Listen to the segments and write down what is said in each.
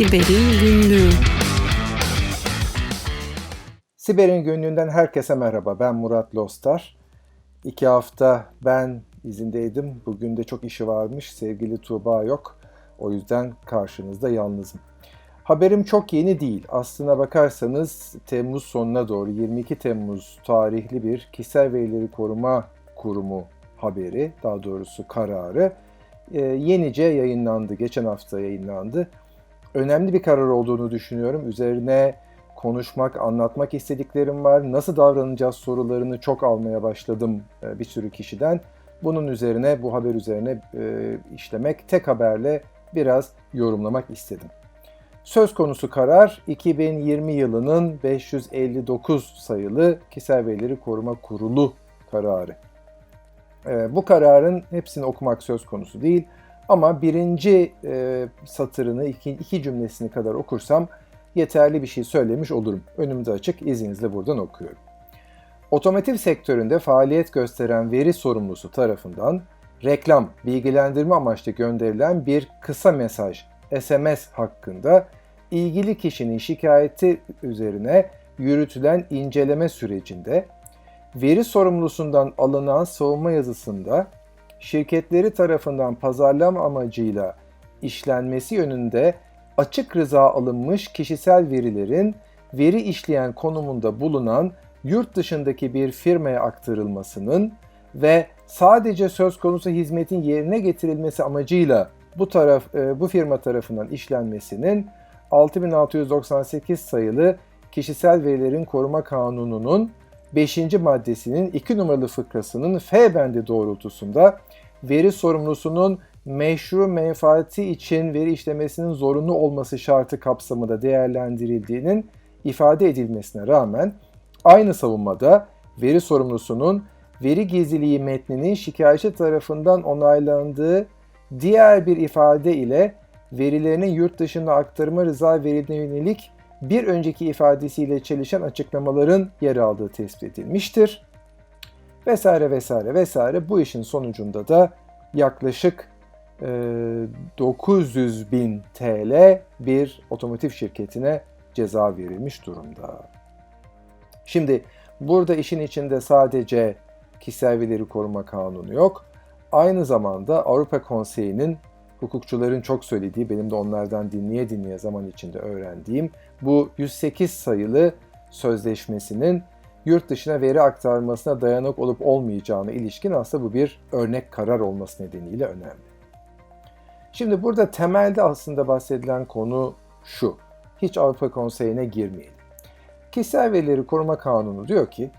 Siber'in Günlüğü Siber'in günlüğünden herkese merhaba. Ben Murat Lostar. İki hafta ben izindeydim. Bugün de çok işi varmış. Sevgili Tuğba yok. O yüzden karşınızda yalnızım. Haberim çok yeni değil. Aslına bakarsanız Temmuz sonuna doğru 22 Temmuz tarihli bir kişisel verileri koruma kurumu haberi, daha doğrusu kararı e, yenice yayınlandı. Geçen hafta yayınlandı. Önemli bir karar olduğunu düşünüyorum. Üzerine konuşmak, anlatmak istediklerim var. Nasıl davranacağız sorularını çok almaya başladım e, bir sürü kişiden. Bunun üzerine, bu haber üzerine e, işlemek, tek haberle biraz yorumlamak istedim. Söz konusu karar 2020 yılının 559 sayılı Kişisel Verileri Koruma Kurulu kararı. E, bu kararın hepsini okumak söz konusu değil ama birinci e, satırını, iki, iki cümlesini kadar okursam yeterli bir şey söylemiş olurum. Önümde açık, izninizle buradan okuyorum. Otomotiv sektöründe faaliyet gösteren veri sorumlusu tarafından reklam, bilgilendirme amaçlı gönderilen bir kısa mesaj, SMS hakkında ilgili kişinin şikayeti üzerine yürütülen inceleme sürecinde veri sorumlusundan alınan savunma yazısında şirketleri tarafından pazarlama amacıyla işlenmesi yönünde açık rıza alınmış kişisel verilerin veri işleyen konumunda bulunan yurt dışındaki bir firmaya aktarılmasının ve sadece söz konusu hizmetin yerine getirilmesi amacıyla bu taraf bu firma tarafından işlenmesinin 6698 sayılı Kişisel Verilerin Koruma Kanunu'nun 5. maddesinin 2 numaralı fıkrasının F bendi doğrultusunda veri sorumlusunun meşru menfaati için veri işlemesinin zorunlu olması şartı kapsamında değerlendirildiğinin ifade edilmesine rağmen aynı savunmada veri sorumlusunun veri gizliliği metninin şikayetçi tarafından onaylandığı diğer bir ifade ile verilerinin yurt dışına aktarma rıza verildiğine yönelik bir önceki ifadesiyle çelişen açıklamaların yer aldığı tespit edilmiştir. Vesaire vesaire vesaire bu işin sonucunda da yaklaşık 900 bin TL bir otomotiv şirketine ceza verilmiş durumda. Şimdi burada işin içinde sadece kişisel verileri koruma kanunu yok. Aynı zamanda Avrupa Konseyi'nin hukukçuların çok söylediği, benim de onlardan dinleye dinleye zaman içinde öğrendiğim bu 108 sayılı sözleşmesinin yurt dışına veri aktarmasına dayanak olup olmayacağına ilişkin aslında bu bir örnek karar olması nedeniyle önemli. Şimdi burada temelde aslında bahsedilen konu şu. Hiç Avrupa Konseyi'ne girmeyelim. Kişisel Verileri Koruma Kanunu diyor ki,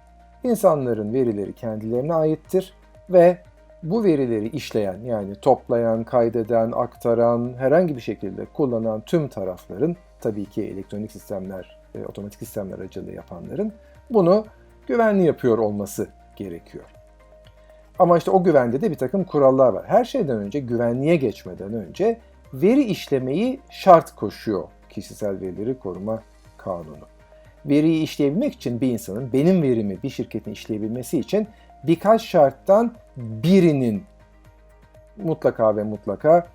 insanların verileri kendilerine aittir ve bu verileri işleyen yani toplayan, kaydeden, aktaran, herhangi bir şekilde kullanan tüm tarafların, tabii ki elektronik sistemler, e, otomatik sistemler aracılığı yapanların bunu güvenli yapıyor olması gerekiyor. Ama işte o güvende de bir takım kurallar var. Her şeyden önce güvenliğe geçmeden önce veri işlemeyi şart koşuyor kişisel verileri koruma kanunu. Veriyi işleyebilmek için bir insanın benim verimi bir şirketin işleyebilmesi için birkaç şarttan birinin mutlaka ve mutlaka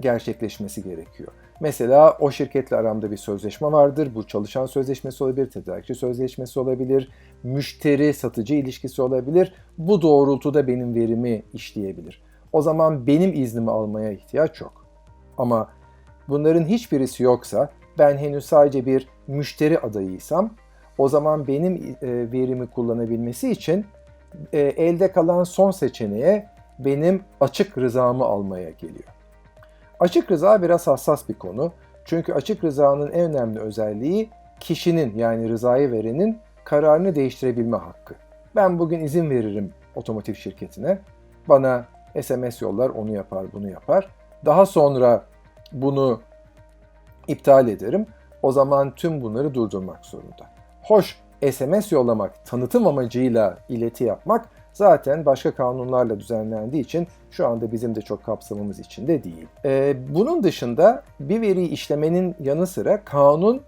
gerçekleşmesi gerekiyor. Mesela o şirketle aramda bir sözleşme vardır. Bu çalışan sözleşmesi olabilir, tedarikçi sözleşmesi olabilir, müşteri satıcı ilişkisi olabilir. Bu doğrultuda benim verimi işleyebilir. O zaman benim iznimi almaya ihtiyaç yok. Ama bunların hiçbirisi yoksa ben henüz sadece bir müşteri adayıysam o zaman benim e, verimi kullanabilmesi için e, elde kalan son seçeneğe benim açık rızamı almaya geliyor. Açık rıza biraz hassas bir konu. Çünkü açık rızanın en önemli özelliği kişinin yani rızayı verenin kararını değiştirebilme hakkı. Ben bugün izin veririm otomotiv şirketine. Bana SMS yollar, onu yapar, bunu yapar. Daha sonra bunu iptal ederim. O zaman tüm bunları durdurmak zorunda. Hoş SMS yollamak, tanıtım amacıyla ileti yapmak zaten başka kanunlarla düzenlendiği için şu anda bizim de çok kapsamımız içinde değil. Ee, bunun dışında bir veriyi işlemenin yanı sıra kanun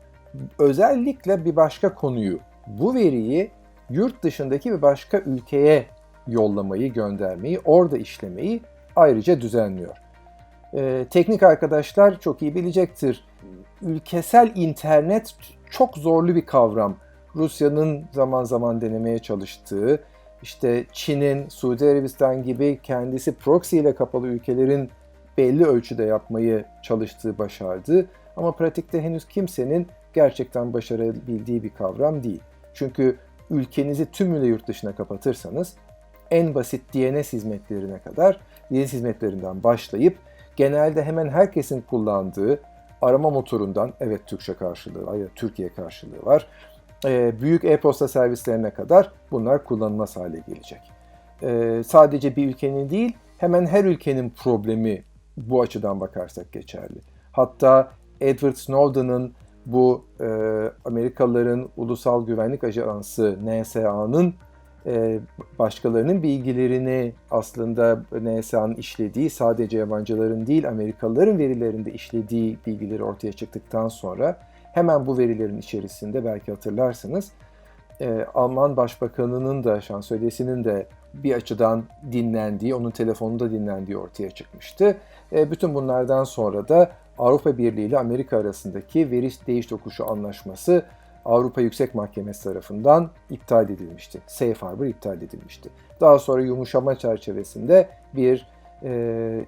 özellikle bir başka konuyu, bu veriyi yurt dışındaki bir başka ülkeye yollamayı, göndermeyi, orada işlemeyi ayrıca düzenliyor. Ee, teknik arkadaşlar çok iyi bilecektir. ülkesel internet çok zorlu bir kavram. Rusya'nın zaman zaman denemeye çalıştığı, işte Çin'in, Suudi Arabistan gibi kendisi proxy ile kapalı ülkelerin belli ölçüde yapmayı çalıştığı başardı. Ama pratikte henüz kimsenin gerçekten başarabildiği bir kavram değil. Çünkü ülkenizi tümüyle yurt dışına kapatırsanız en basit DNS hizmetlerine kadar DNS hizmetlerinden başlayıp genelde hemen herkesin kullandığı arama motorundan, evet Türkçe karşılığı var ya Türkiye karşılığı var, büyük e-posta servislerine kadar bunlar kullanılmaz hale gelecek. Sadece bir ülkenin değil, hemen her ülkenin problemi bu açıdan bakarsak geçerli. Hatta Edward Snowden'ın bu e, Amerikalıların Ulusal Güvenlik Ajansı NSA'nın e, başkalarının bilgilerini aslında NSA'nın işlediği sadece yabancıların değil Amerikalıların verilerinde işlediği bilgileri ortaya çıktıktan sonra hemen bu verilerin içerisinde belki hatırlarsınız e, Alman Başbakanı'nın da şansölyesinin de bir açıdan dinlendiği, onun telefonunda dinlendiği ortaya çıkmıştı. E, bütün bunlardan sonra da Avrupa Birliği ile Amerika arasındaki veri değiş tokuşu anlaşması Avrupa Yüksek Mahkemesi tarafından iptal edilmişti. Safe Harbor iptal edilmişti. Daha sonra yumuşama çerçevesinde bir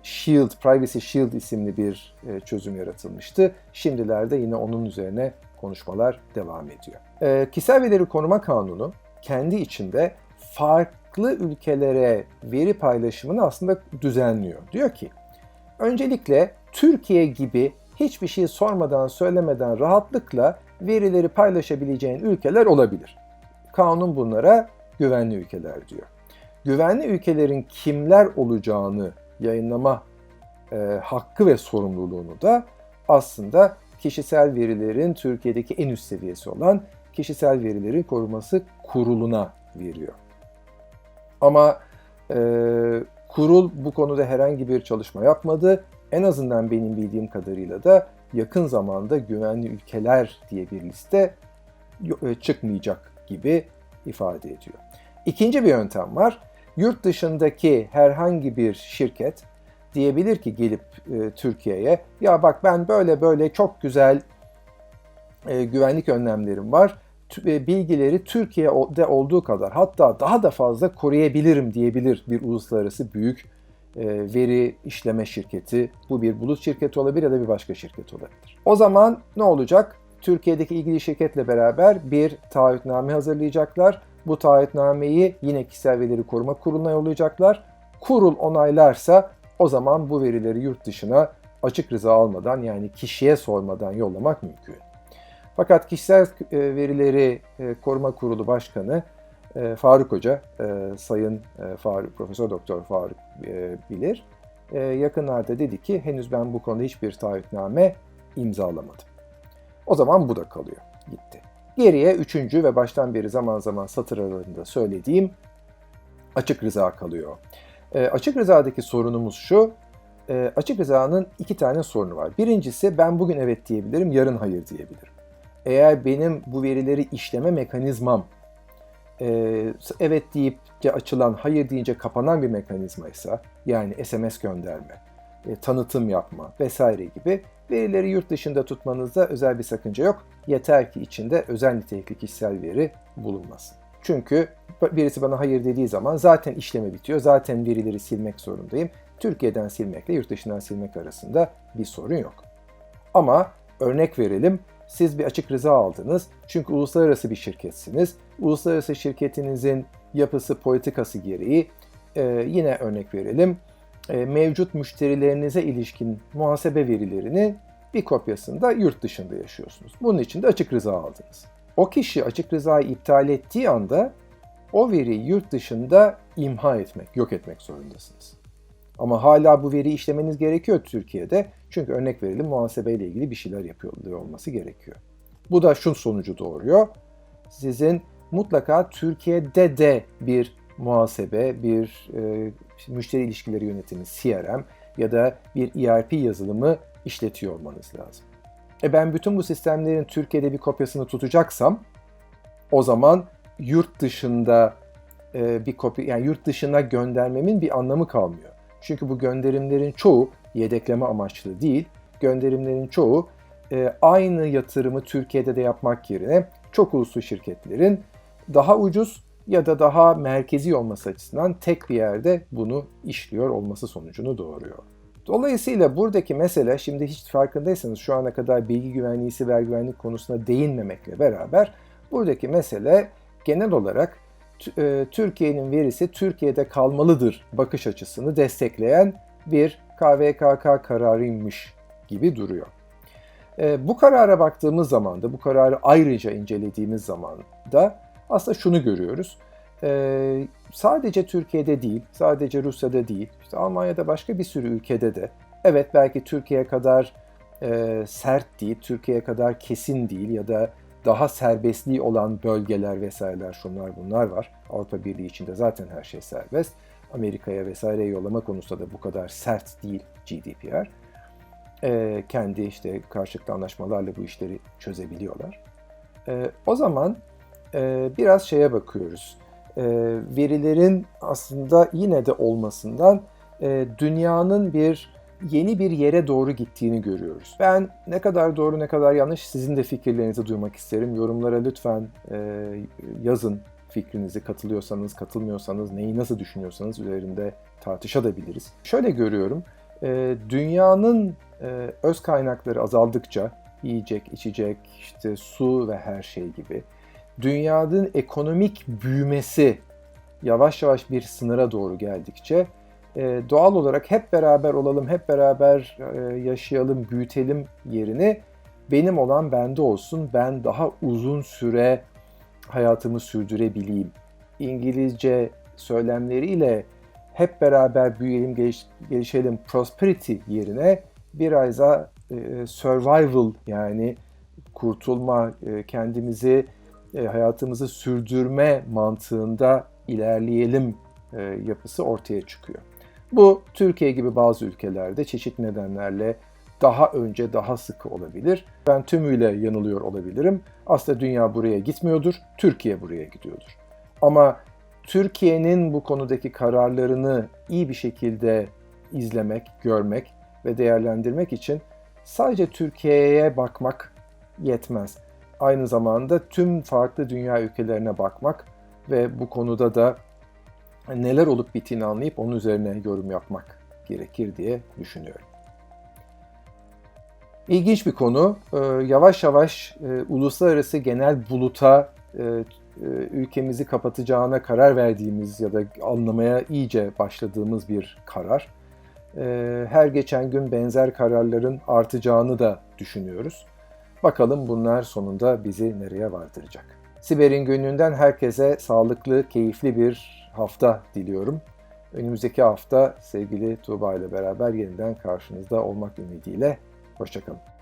Shield, Privacy Shield isimli bir e, çözüm yaratılmıştı. Şimdilerde yine onun üzerine konuşmalar devam ediyor. E, kişisel verileri koruma kanunu kendi içinde farklı ülkelere veri paylaşımını aslında düzenliyor. Diyor ki, öncelikle Türkiye gibi hiçbir şey sormadan söylemeden rahatlıkla verileri paylaşabileceğin ülkeler olabilir. Kanun bunlara güvenli ülkeler diyor. Güvenli ülkelerin kimler olacağını yayınlama e, hakkı ve sorumluluğunu da aslında kişisel verilerin Türkiye'deki en üst seviyesi olan Kişisel Verileri Koruması Kurulu'na veriyor. Ama e, kurul bu konuda herhangi bir çalışma yapmadı. En azından benim bildiğim kadarıyla da yakın zamanda güvenli ülkeler diye bir liste e, çıkmayacak gibi ifade ediyor. İkinci bir yöntem var. Yurt dışındaki herhangi bir şirket diyebilir ki gelip e, Türkiye'ye ya bak ben böyle böyle çok güzel e, güvenlik önlemlerim var. E, bilgileri Türkiye'de olduğu kadar hatta daha da fazla koruyabilirim diyebilir bir uluslararası büyük e, veri işleme şirketi. Bu bir bulut şirketi olabilir ya da bir başka şirket olabilir. O zaman ne olacak? Türkiye'deki ilgili şirketle beraber bir taahhütname hazırlayacaklar. Bu taahhütnameyi yine Kişisel Verileri Koruma Kurulu'na yollayacaklar. Kurul onaylarsa o zaman bu verileri yurt dışına açık rıza almadan yani kişiye sormadan yollamak mümkün. Fakat Kişisel e, Verileri e, Koruma Kurulu Başkanı e, Faruk Hoca, Sayın Faruk, Profesör Doktor Faruk bilir, yakınlarda dedi ki henüz ben bu konuda hiçbir taahhütname imzalamadım. O zaman bu da kalıyor, gitti. Geriye üçüncü ve baştan beri zaman zaman satır aralarında söylediğim açık rıza kalıyor. Açık rızadaki sorunumuz şu, açık rızanın iki tane sorunu var. Birincisi ben bugün evet diyebilirim, yarın hayır diyebilirim. Eğer benim bu verileri işleme mekanizmam e, evet deyip de açılan, hayır deyince kapanan bir mekanizmaysa yani SMS gönderme, e, tanıtım yapma vesaire gibi verileri yurt dışında tutmanızda özel bir sakınca yok. Yeter ki içinde özel nitelikli kişisel veri bulunmasın. Çünkü birisi bana hayır dediği zaman zaten işleme bitiyor. Zaten verileri silmek zorundayım. Türkiye'den silmekle yurt dışından silmek arasında bir sorun yok. Ama örnek verelim siz bir açık rıza aldınız. Çünkü uluslararası bir şirketsiniz. Uluslararası şirketinizin yapısı, politikası gereği e, yine örnek verelim. E, mevcut müşterilerinize ilişkin muhasebe verilerini bir kopyasında yurt dışında yaşıyorsunuz. Bunun için de açık rıza aldınız. O kişi açık rızayı iptal ettiği anda o veriyi yurt dışında imha etmek, yok etmek zorundasınız. Ama hala bu veriyi işlemeniz gerekiyor Türkiye'de. Çünkü örnek verelim muhasebeyle ilgili bir şeyler yapıyor olması gerekiyor. Bu da şu sonucu doğuruyor. Sizin mutlaka Türkiye'de de bir muhasebe, bir e, müşteri ilişkileri yönetimi CRM ya da bir ERP yazılımı işletiyor olmanız lazım. E ben bütün bu sistemlerin Türkiye'de bir kopyasını tutacaksam o zaman yurt dışında e, bir kopya yani yurt dışına göndermemin bir anlamı kalmıyor. Çünkü bu gönderimlerin çoğu yedekleme amaçlı değil, gönderimlerin çoğu e, aynı yatırımı Türkiye'de de yapmak yerine çok uluslu şirketlerin daha ucuz ya da daha merkezi olması açısından tek bir yerde bunu işliyor olması sonucunu doğuruyor. Dolayısıyla buradaki mesele şimdi hiç farkındaysanız şu ana kadar bilgi güvenliği, siber güvenlik konusuna değinmemekle beraber buradaki mesele genel olarak e, Türkiye'nin verisi Türkiye'de kalmalıdır bakış açısını destekleyen bir KVKK kararıymış gibi duruyor. E, bu karara baktığımız zaman da, bu kararı ayrıca incelediğimiz zaman da aslında şunu görüyoruz. E, sadece Türkiye'de değil, sadece Rusya'da değil, işte Almanya'da başka bir sürü ülkede de, evet belki Türkiye kadar e, sert değil, Türkiye kadar kesin değil ya da daha serbestliği olan bölgeler vesaireler şunlar bunlar var. Avrupa Birliği içinde zaten her şey serbest. Amerika'ya vesaire yollama konusunda da bu kadar sert değil GDPR. Ee, kendi işte karşılıklı anlaşmalarla bu işleri çözebiliyorlar. Ee, o zaman e, biraz şeye bakıyoruz. Ee, verilerin aslında yine de olmasından e, dünyanın bir yeni bir yere doğru gittiğini görüyoruz. Ben ne kadar doğru ne kadar yanlış sizin de fikirlerinizi duymak isterim. Yorumlara lütfen e, yazın fikrinizi katılıyorsanız, katılmıyorsanız, neyi nasıl düşünüyorsanız üzerinde tartışabiliriz. Şöyle görüyorum, e, dünyanın öz kaynakları azaldıkça, yiyecek, içecek, işte su ve her şey gibi, dünyanın ekonomik büyümesi yavaş yavaş bir sınıra doğru geldikçe e, doğal olarak hep beraber olalım, hep beraber e, yaşayalım, büyütelim yerini benim olan bende olsun, ben daha uzun süre hayatımı sürdürebileyim. İngilizce söylemleriyle hep beraber büyüyelim, geliş, gelişelim prosperity yerine biraz daha e, survival yani kurtulma, e, kendimizi, e, hayatımızı sürdürme mantığında ilerleyelim e, yapısı ortaya çıkıyor. Bu Türkiye gibi bazı ülkelerde çeşitli nedenlerle daha önce daha sıkı olabilir. Ben tümüyle yanılıyor olabilirim. Aslında dünya buraya gitmiyordur, Türkiye buraya gidiyordur. Ama Türkiye'nin bu konudaki kararlarını iyi bir şekilde izlemek, görmek ve değerlendirmek için sadece Türkiye'ye bakmak yetmez. Aynı zamanda tüm farklı dünya ülkelerine bakmak ve bu konuda da neler olup bittiğini anlayıp onun üzerine yorum yapmak gerekir diye düşünüyorum. İlginç bir konu. Ee, yavaş yavaş e, uluslararası genel buluta e, e, ülkemizi kapatacağına karar verdiğimiz ya da anlamaya iyice başladığımız bir karar. Her geçen gün benzer kararların artacağını da düşünüyoruz. Bakalım bunlar sonunda bizi nereye vardıracak. Siber'in günlüğünden herkese sağlıklı, keyifli bir hafta diliyorum. Önümüzdeki hafta sevgili Tuğba ile beraber yeniden karşınızda olmak ümidiyle. Hoşçakalın.